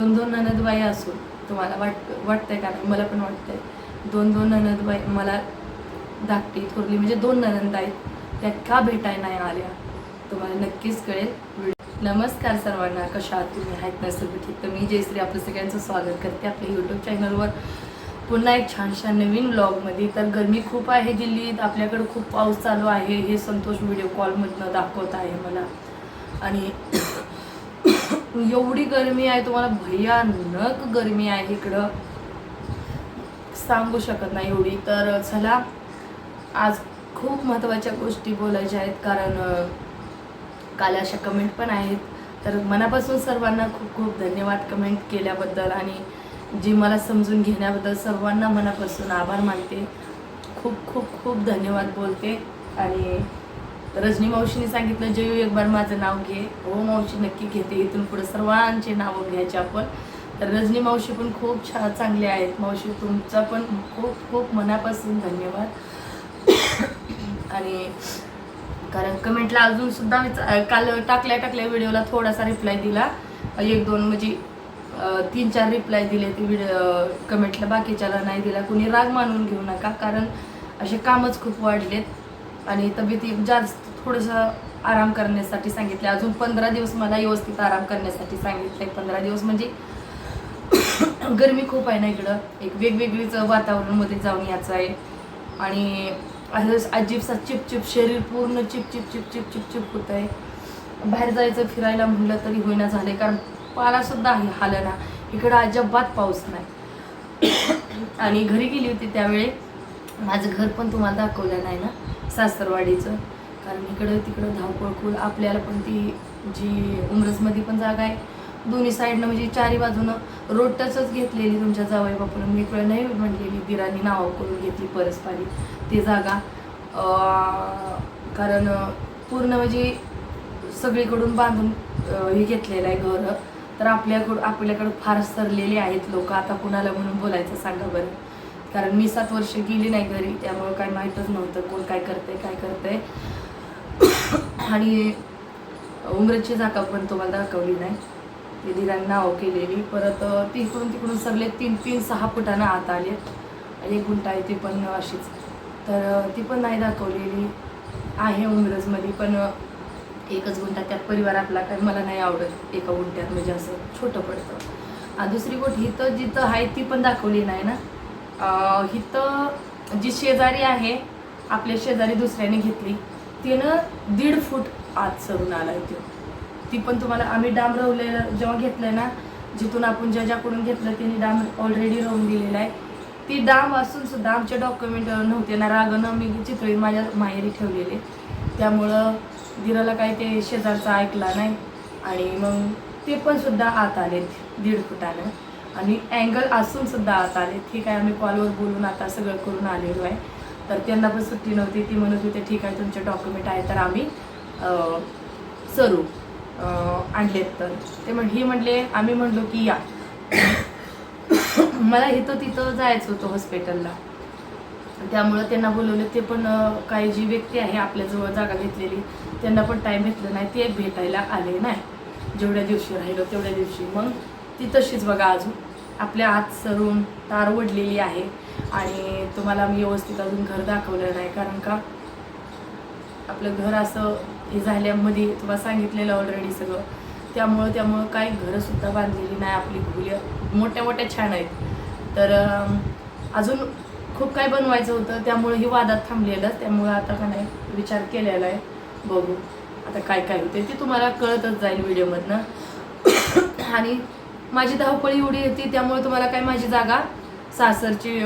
दोन दोन ननदबाई असून तुम्हाला वाट वाटतंय का? नाही मला पण वाटतंय. दोन दोन ननदबाई मला धाकटी थोरली म्हणजे दोन ननंद आहेत. त्या का भेटाय नाही आल्या? तुम्हाला नक्कीच कळेल. नमस्कार सर्वांना. कशा आहात तुम्ही? आहेत ना ठीक? तर मी जयश्री आपलं सगळ्यांचं स्वागत करते आपल्या यूट्यूब चॅनलवर पुन्हा एक छानशा नवीन ब्लॉगमध्ये तर गरमी खूप आहे दिल्लीत. आपल्याकडे खूप पाऊस चालू आहे. हे संतोष व्हिडिओ कॉलमधनं दाखवत आहे मला. आणि एवढी गरमी आहे तुम्हाला भयानक गरमी आहे इकडं. सांगू शकत नाही एवढी. तर चला आज खूप महत्त्वाच्या गोष्टी बोलायच्या आहेत कारण काल अशा कमेंट पण आहेत. तर मनापासून सर्वांना खूप खूप धन्यवाद कमेंट केल्याबद्दल आणि जी मला समजून घेण्याबद्दल सर्वांना मनापासून आभार मानते. खूप खूप खूप धन्यवाद बोलते आणि रजनी मावशीने सांगितलं जयू एक बार माझं नाव घे. हो मावशी नक्की घेते. इथून पुढे सर्वांचे नावं घ्यायचे आपण. तर रजनी मावशी पण खूप छान चांगले आहेत. मावशी तुमचा पण खूप खूप मनापासून धन्यवाद. आणि कारण कमेंटला अजून सुद्धा मी काल टाकल्या टाकल्या व्हिडिओला थोडासा रिप्लाय दिला. एक दोन म्हणजे तीन चार रिप्लाय दिले ते व्हिडिओ कमेंटला. बाकीच्याला नाही दिला. कुणी राग मानून घेऊ नका कारण असे कामच खूप वाढलेत. आणि तब्येती जास्त थोडंसं आराम करण्यासाठी सांगितले अजून पंधरा दिवस मला व्यवस्थित आराम करण्यासाठी सांगितले पंधरा दिवस म्हणजे गरमी खूप आहे ना इकडं. एक वेगवेगळीच वातावरणमध्ये जाऊन यायचं आहे. आणि असं अजिबसा चिपचिप शरीर पूर्ण चिप चिप चिप चिप होत आहे बाहेर जायचं फिरायला म्हणलं तरी होईना झाले कारण पालासुद्धा आहे हालं ना. इकडं अजिबात पाऊस नाही. आणि घरी गेली होती त्यावेळी. माझं घर पण तुम्हाला दाखवलं नाही ना सासरवाडीचं. कारण इकडं तिकडं धावपळ आपल्याला पण ती जी उमरसमध्ये पण जागा आहे. दोन्ही साईडनं म्हणजे चारी बाजूनं रोड टचच घेतलेली तुमच्या जावई बापून मी इकडं नाही म्हटलेली दिरानी नावं करून घेतली परसपारी ती जागा. कारण पूर्ण म्हणजे सगळीकडून बांधून हे घेतलेलं आहे घर. तर आपल्याकडं आपल्याकडं फार सरलेले आहेत लोक. आता कुणाला म्हणून बोलायचं सांगा बरं. कारण मी सात वर्ष गेली नाही घरी त्यामुळं काय माहीतच नव्हतं कोण काय करतंय काय करतंय. आणि उमरेची जागा पण तुम्हाला दाखवली नाही. ते दिरांनी नाव केलेली. परत तिकडून तिकडून सगळे तीन तीन सहा फुटानं आत आले. एक गुंटा आहे ती पण अशीच. तर ती पण नाही दाखवलेली. आहे उमरजमध्ये पण एकच गुंठा त्यात परिवार आपला काय मला नाही आवडत एका गुंठ्यात म्हणजे असं छोटं पडतं. आणि दुसरी गोष्ट हिथं जिथं आहे ती पण दाखवली नाही ना. हिथं जी शेजारी आहे आपल्या शेजारी दुसऱ्याने घेतली. तिनं दीड फूट आत सरून आलाय तो. ती पण तुम्हाला आम्ही डांब रवलेलं जेव्हा घेतलं ना जिथून आपण ज्याच्याकडून घेतलं तिने डांब ऑलरेडी रोवून दिलेला आहे. ती डांब असून सुद्धा आमचे डॉक्युमेंट नव्हते. ना रागनं मी चित्र माझ्या माहेरी ठेवलेले. त्यामुळं दिराला काय ते शेजारचा ऐकला नाही. आणि मग ते पण सुद्धा आत आले दीड फुटानं. आणि अँगल असून सुद्धा आत आले ठीक आहे आम्ही कॉलवर बोलून आता सगळं करून आलेलो आहे. तर त्यांना पण सुट्टी नव्हती. ती म्हणत होते ठीक आहे तुमचे डॉक्युमेंट आहे तर आम्ही सरू. आणलेत तर. ते म्हण ही म्हणले आम्ही म्हणलो की या. मला इथं तिथं जायचं होतं हॉस्पिटलला त्यामुळं त्यांना बोलवलं. ते पण काही जी व्यक्ती आहे आपल्याजवळ जागा घेतलेली त्यांना पण टाईम भेटला नाही. ते भेटायला आले नाही. जेवढ्या दिवशी राहिलो तेवढ्या दिवशी. मग ती तशीच बघा अजून. आपल्या आत सरून तार ओढलेली आहे. आणि तुम्हाला मी व्यवस्थित अजून घर दाखवलं नाही कारण का? आपलं घर असं हे झाल्यामध्ये तुम्हाला सांगितलेलं ऑलरेडी सगळं. त्यामुळं त्यामुळं काही घरंसुद्धा बांधलेली नाही आपली खोली मोठ्या मोठ्या छान आहेत. तर अजून खूप काही बनवायचं होतं त्यामुळं ही वादात थांबलेलं त्यामुळं आता का नाही विचार केलेला आहे. बघू आता काय काय होते ते तुम्हाला कळतच जाईल व्हिडिओमधनं आणि माझी धावपळी एवढी येते त्यामुळे तुम्हाला काय माझी जागा सासरची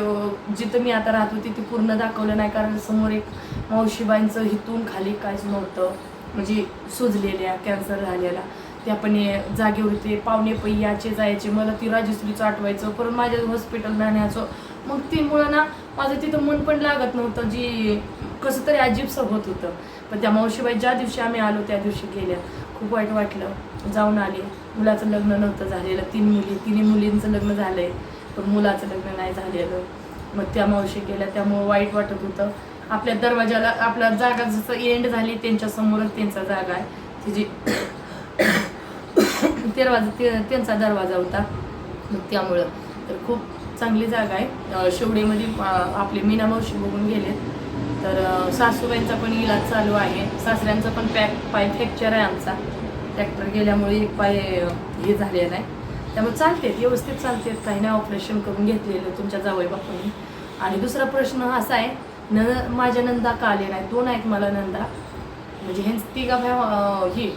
जिथं मी आता राहत होती ती पूर्ण दाखवलं नाही कारण समोर एक मावशीबाईंचं हिथून खाली काहीच नव्हतं. म्हणजे सुजलेल्या कॅन्सर झालेला त्या पण जागेवर ते पाहुणे पै याचे जायचे मला ती राजश्रीचं आठवायचं परत माझ्या हॉस्पिटल राहण्याचं मग तीमुळं ना माझं तिथं मन पण लागत नव्हतं जी कसं तरी अजीबसं होत होतं. पण त्या मावशीबाई ज्या दिवशी आम्ही आलो त्या दिवशी गेल्या. खूप वाईट वाटलं. जाऊन आले. मुलाचं लग्न नव्हतं झालेलं. तीन मुली तिन्ही मुलींचं लग्न झालं आहे पण मुलाचं लग्न नाही झालेलं. मग त्या मावशी गेल्या त्यामुळं वाईट वाटत होतं. आपल्या दरवाजाला आपल्या जागा जसं एंड झाली त्यांच्या समोरच त्यांचा जागा आहे. तिची दरवाजा ते- त्यांचा दरवाजा होता. मग त्यामुळं. तर खूप चांगली जागा आहे. शेवडीमध्ये आपले मीना मावशी बघून गेलेत. तर सासूबाईंचा पण इलाज चालू आहे. सासऱ्यांचा पण पॅक पाय फ्रॅक्चर आहे आमचा. ट्रॅक्टर गेल्यामुळे एक पाय हे झालेला आहे. त्यामुळे चालतेत व्यवस्थित चालतेत काही नाही ऑपरेशन करून घेतलेलं तुमच्या जावई बापूंनी आणि दुसरा प्रश्न असा आहे न माझ्या नंदा का आले नाही दोन आहेत मला नंदा. म्हणजे हे तिघा भाव हे ही.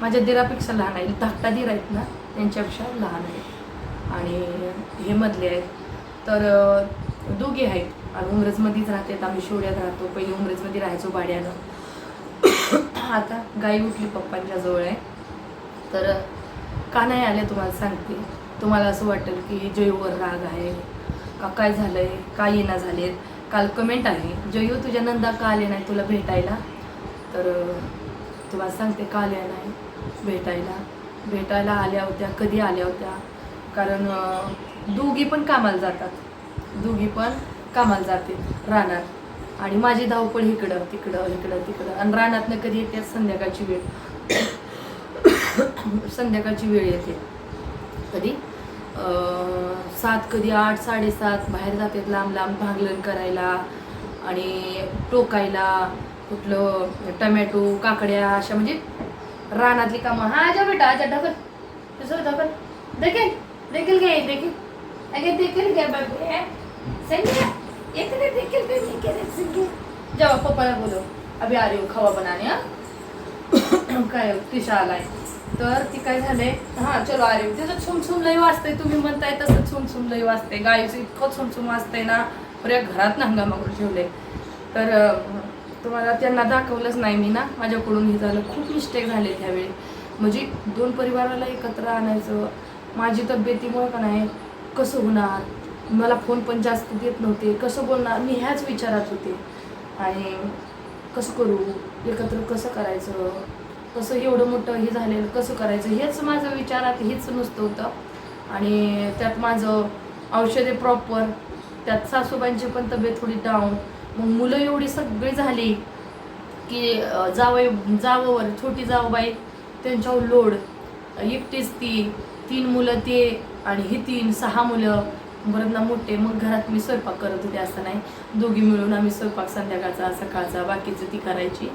माझ्या दिरापेक्षा लहान आहे धाकटा दीर आहेत ना त्यांच्यापेक्षा लहान आहेत. आणि हे मधले आहेत. तर दोघे आहेत. आणि उंग्रजमध्येच राहतात. आम्ही शिवड्यात राहतो. पहिले उंग्रजमध्ये राहायचो भाड्यानं आता गाई उठली पप्पांच्या जवळ आहे. तर का नाही आले तुम्हाला सांगते? तुम्हाला असं वाटेल की जयूवर राग आहे का काय झालं आहे का येणं झालेत? काल कमेंट आहे जयू तुझ्या नंदा का आले नाही तुला भेटायला? तर तुम्हाला सांगते का आल्या नाही भेटायला? भेटायला आल्या होत्या कधी आल्या होत्या? कारण दोघी पण कामाला जातात. दोघी पण कामाला जाते रानात. आणि माझी धावपळ इकडं तिकडं इकडं तिकडं. आणि रानातनं कधी येते संध्याकाळची वेळ. संध्याकाळची वेळ येते. कधी? सात कधी आठ साडेसात बाहेर जातात लांब लांब भांगलन करायला आणि टोकायला कुठलं टमॅटो काकड्या अशा म्हणजे रानातली कामं. हा आजा बेटा आजा ढकल. दुसरं ढकल. देखील देखील घे देखील. अगे देखील घ्या बाबू एक देखील घे देखील जेव्हा पप्पाला बोलो अभि आरे खावा बनाने काय तिशा आलाय. तर ती काय झालंय? हा चलो अरे तिचं छुमछुम लई वाजतंय तुम्ही म्हणताय तसं छुमछुम लई वाजतंय. गाईचं इतकं छुमछुम वाजतंय ना पुऱ्या घरात हंगामा करून ठेवले तर तुम्हाला त्यांना दाखवलंच नाही मी ना माझ्याकडून हे झालं. खूप मिस्टेक झाले त्यावेळी म्हणजे दोन परिवाराला एकत्र आणायचं माझी तब्येतीमुळं का नाही कसं होणार? मला फोन पण जास्त देत नव्हते कसं बोलणार? मी ह्याच विचारात होते. आणि कसं करू? एकत्र कसं करायचं? कसं एवढं मोठं हे झालेलं कसं करायचं हेच माझं विचारात हेच नुसतं होतं. आणि त्यात माझं औषधे प्रॉपर त्यात सासूबाईंची पण तब्येत थोडी डाऊन मग मुलं एवढी सगळी झाली की अं, जावई जाववर छोटी जावबाई त्यांच्यावर लोड एकटीच ती तीन मुलं ते आणि ही तीन सहा मुलं. बरं ना मोठे मग घरात मी स्वयंपाक करत होते असं नाही. दोघी मिळून आम्ही स्वयंपाक संध्याकाळचा सकाळचा बाकीचं ती करायची.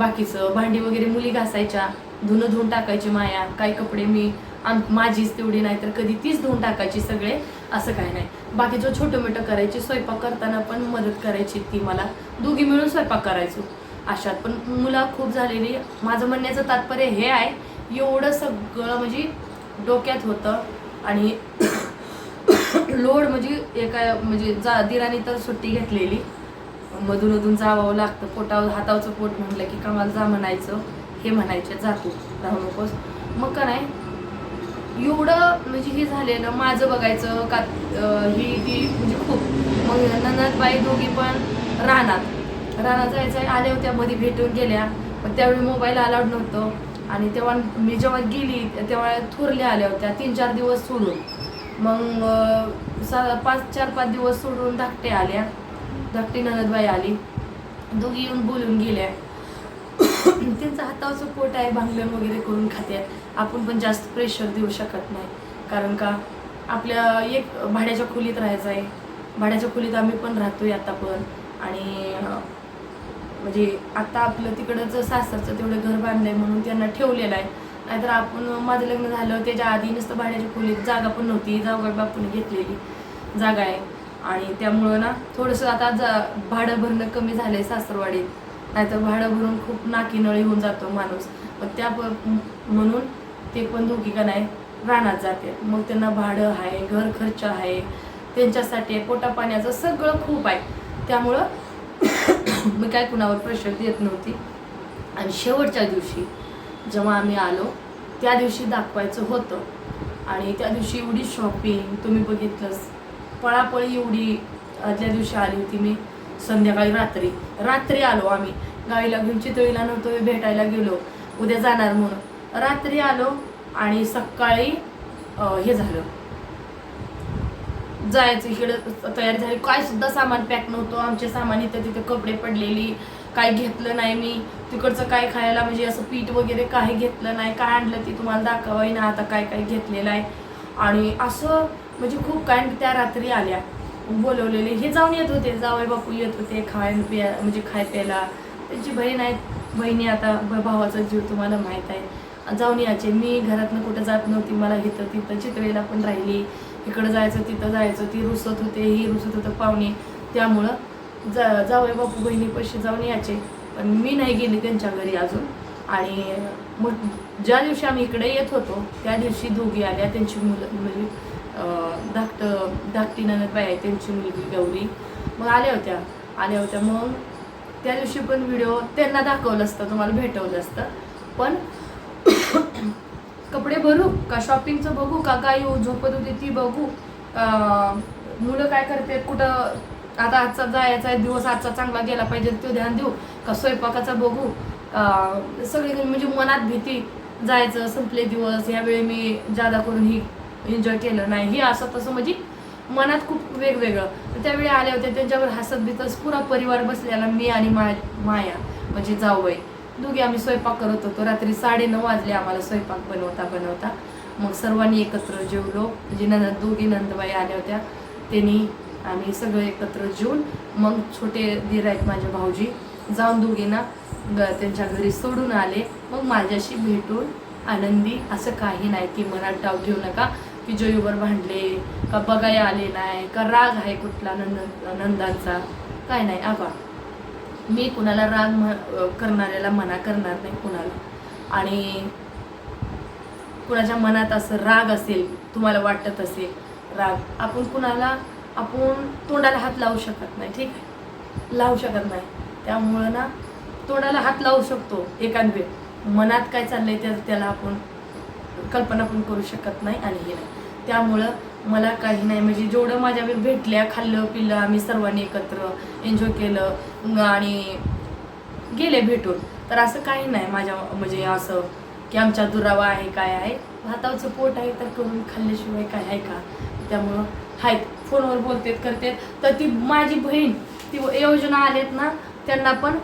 बाकीचं. भांडी वगैरे मुली घासायच्या धुणं धुवून टाकायची माया काही कपडे मी आम माझीच तेवढी नाही तर कधी तीच धुवून टाकायची सगळे असं काय नाही. बाकीचं छोटं मोठं करायची स्वयंपाक करताना पण मदत करायची ती मला. दोघी मिळून स्वयंपाक करायचो. अशात पण मुलं खूप झालेली. माझं म्हणण्याचं तात्पर्य हे आहे एवढं सगळं म्हणजे डोक्यात होतं आणि लोड म्हणजे एका म्हणजे जा दिराने तर सुट्टी घेतलेली. मधून मधून जावावं लागतं. पोटावर हातावचं पोट म्हटलं की कामाला जा म्हणायचं. हे म्हणायचे जातो राहू नकोस. मग का नाही? एवढं म्हणजे हे झालेलं माझं बघायचं का ही ती म्हणजे खूप. मग नंदबाई दोघी पण रानात. रानात जायचं आहे आल्या होत्या मध्ये भेटून गेल्या. पण त्यावेळी मोबाईल अलाउड नव्हतं. आणि तेव्हा मी जेव्हा गेली तेव्हा थोरल्या आल्या होत्या. तीन चार दिवस सोडून. मग सा पाच चार पाच दिवस सोडून धाकटे आल्या. धाकटी ननदबाई आली. दोघी येऊन बोलून गेल्या. त्यांचं हातावचं पोट आहे भांगलन वगैरे करून खात्यात आपण पण जास्त प्रेशर देऊ शकत नाही. कारण का आपल्या एक भाड्याच्या खोलीत राहायचं आहे भाड्याच्या खोलीत आम्ही पण राहतोय आता पण. आणि म्हणजे आता आपलं तिकडंच सासरचं तेवढं घर बांधलंय म्हणून त्यांना ठेवलेलं आहे. नाहीतर आपण माझं लग्न झालं त्याच्या आधी नुसतं भाड्याच्या खोलीत जागा पण नव्हती. जागा बापून घेतलेली. जागा आहे. आणि त्यामुळं ना थोडंसं आता जा भाडं भरणं कमी झालं आहे सासरवाडीत. नाहीतर भाडं भरून खूप नाकी नळी होऊन जातो माणूस. मग त्या प- म्हणून ते पण दोघी का नाही रानात जाते. मग त्यांना भाडं आहे घर खर्च आहे. त्यांच्यासाठी पोटापाण्याचं सगळं खूप आहे. त्यामुळं मी काय कुणावर प्रेशर देत नव्हती. आणि शेवटच्या दिवशी जेव्हा आम्ही आलो त्या दिवशी दाखवायचं होतं. आणि त्या दिवशी एवढी शॉपिंग तुम्ही बघितलंच पळापळी एवढी आदल्या दिवशी आली होती मी संध्याकाळी रात्री. रात्री आलो आम्ही. गावीला घेऊन चितळीला नव्हतो भेटायला गेलो. उद्या जाणार म्हणून. रात्री आलो आणि सकाळी हे झालं. जायचं इकडं तयारी झाली. काय सुद्धा सामान पॅक नव्हतं. आमचे सामान इथं तिथे कपडे पडलेली. काय घेतलं नाही मी. तिकडचं काय खायला म्हणजे असं पीठ वगैरे काही घेतलं नाही. काय आणलं ती तुम्हाला दाखवाय ना आता काय काय घेतलेलं आहे. आणि असं म्हणजे खूप काय त्या रात्री आल्या. बोलवलेले. हे जाऊन येत होते. जावई बापू येत होते खाय पिया म्हणजे खाय प्यायला. त्यांची बहीण आहेत बहिणी आता भ- भावाचा जीव तुम्हाला माहीत आहे. जाऊन यायचे. मी घरातनं कुठं जात नव्हती. मला इथं तिथं चित्रेला पण राहिली. इकडं जायचं तिथं जायचं. ती रुसत होते. ही रुसत होतं पाहुणे. त्यामुळं जा जावई बापू बहिणी पैसे जाऊन यायचे. पण मी नाही गेली त्यांच्या घरी अजून. आणि मग ज्या दिवशी आम्ही इकडे येत होतो त्या दिवशी दोघी आल्या. त्यांची मुलं म्हणजे धाकटी ननदबाई आहे त्यांची मुलगी गौरी. मग आल्या होत्या. आल्या होत्या. मग त्या दिवशी पण व्हिडिओ त्यांना दाखवलं असतं तुम्हाला भेटवलं असतं. पण कपडे भरू का? शॉपिंगचं बघू का? काय येऊ? झोपत होती ती बघू. मुलं काय करते कुठं आता आजचा जायचा आहे दिवस आजचा चांगला गेला पाहिजे तो ध्यान देऊ का? स्वयंपाकाचा बघू. सगळे म्हणजे मनात भीती. जायचं संपले दिवस. यावेळी मी जादा करून ही एन्जॉय केलं नाही. हे असं तसं म्हणजे मनात खूप वेगवेगळं. त्यावेळी आल्या होत्या त्यांच्यावर हसत बितस पुरा परिवार बसलेला मी आणि मा माया म्हणजे जाऊबाई दोघे आम्ही स्वयंपाक करत होतो. रात्री साडे नऊ वाजले आम्हाला स्वयंपाक बनवता बनवता. मग सर्वांनी एकत्र जेवलो. म्हणजे नंद दोघी नंदबाई आल्या होत्या. त्यांनी आम्ही सगळं एकत्र जेवून मग छोटे दीर आहेत माझे भाऊजी जाऊन दोघींना ग- त्यांच्या घरी सोडून आले. मग माझ्याशी भेटून आनंदी असं काही नाही की मनात डाव ठेवू नका. की जयूवर भांडले का बघायला आले नाही का राग आहे कुठला नंद नंदांचा? काय नाही आबा. मी कुणाला राग म्ह- करणाऱ्याला मना करणार नाही कुणाला. आणि कुणाच्या मनात असं राग असेल तुम्हाला वाटत असेल राग आपण कुणाला आपण तोंडाला हात लावू शकत नाही ठीक आहे? लावू शकत नाही. त्यामुळं ना तोंडाला हात लावू शकतो एकान वेळ. मनात काय चाललंय त्या त्याला आपण कल्पना पण करू शकत नाही आणि हे नाही. त्यामुळं मला काही नाही. म्हणजे जेवढं माझ्या भेटल्या खाल्लं पिल्लं आम्ही सर्वांनी एकत्र एन्जॉय केलं आणि गेले भेटून. तर असं काही नाही माझ्या म्हणजे असं की आमच्या दुरावा आहे काय आहे. भाताचं पोट आहे तर करून खाल्ल्याशिवाय काय आहे का? त्यामुळं आहेत. फोनवर बोलतेत करतेत. तर ती माझी बहीण ती योजना आलेत ना त्यांना पण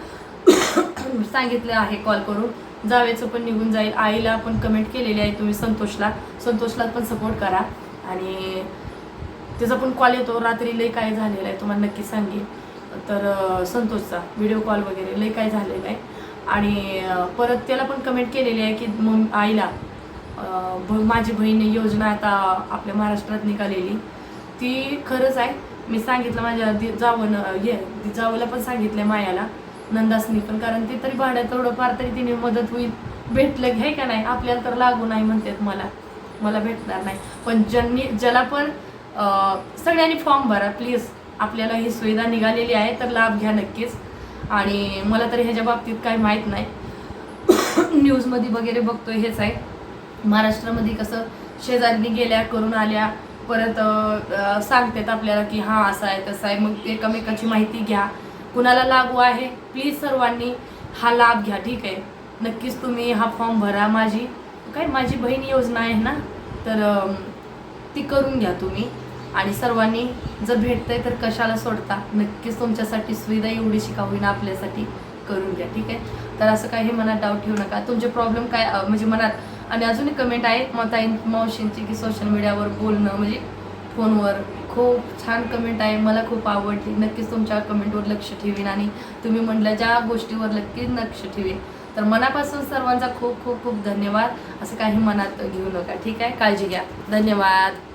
सांगितलं आहे कॉल करून. जावेचं पण निघून जाईल. आईला पण कमेंट केलेली आहे तुम्ही संतोषला. संतोषला पण सपोर्ट करा. आणि त्याचा पण कॉल येतो. रात्री लय काय झालेलं आहे तुम्हाला नक्की सांगेल तर संतोषचा व्हिडिओ कॉल वगैरे लय काय झालेलं आहे. आणि परत त्याला पण कमेंट केलेली आहे की मग आईला भ माझी बहीण योजना आता आपल्या महाराष्ट्रात निघालेली. ती खरंच आहे. मी सांगितलं माझ्या दि जावं हे दि- जावंला पण सांगितलं मायाला. नंदासनी पण कारण ते तरी भाड्यात थोडंफार फार तरी तिने मदत होईल भेटलं घ्याय का नाही? आपल्याला तर लागू नाही म्हणतात मला. मला भेटणार नाही. पण ज्यांनी ज्याला पण सगळ्यांनी फॉर्म भरा प्लीज आपल्याला ही सुविधा निघालेली आहे तर लाभ घ्या नक्कीच. आणि मला तरी ह्याच्या बाबतीत काही माहीत नाही. न्यूजमध्ये वगैरे बघतो हेच आहे. महाराष्ट्रामध्ये कसं शेजारी गेल्या करून आल्या परत सांगतात आपल्याला की हां असं आहे तसं आहे. मग एकमेकाची माहिती घ्या. कुणाला लागू आहे? प्लीज सर्वांनी हा लाभ घ्या ठीक आहे? नक्कीच तुम्ही हा फॉर्म भरा माझी. काय माझी बहीण योजना आहे ना? तर ती करून घ्या तुम्ही. आणि सर्वांनी जर भेटतंय तर कशाला सोडता? नक्कीच तुमच्यासाठी सुविधा एवढी का होईना आपल्यासाठी. करून घ्या ठीक आहे? तर असं काही मनात डाऊट ठेवू नका. तुमचे प्रॉब्लेम काय म्हणजे मनात आणि अजूनही कमेंट आहे मताई मावशींची की सोशल मीडियावर बोलणं म्हणजे फोनवर. खूप छान कमेंट आहे मला खूप आवडली. नक्कीच तुमच्या कमेंटवर लक्ष ठेवीन आणि तुम्ही म्हटलं ज्या गोष्टीवर नक्कीच लक्ष ठेवीन. तर मनापासून सर्वांचा खूप खूप खूप धन्यवाद. असं काही मनात घेऊ नका ठीक आहे? काळजी घ्या. धन्यवाद.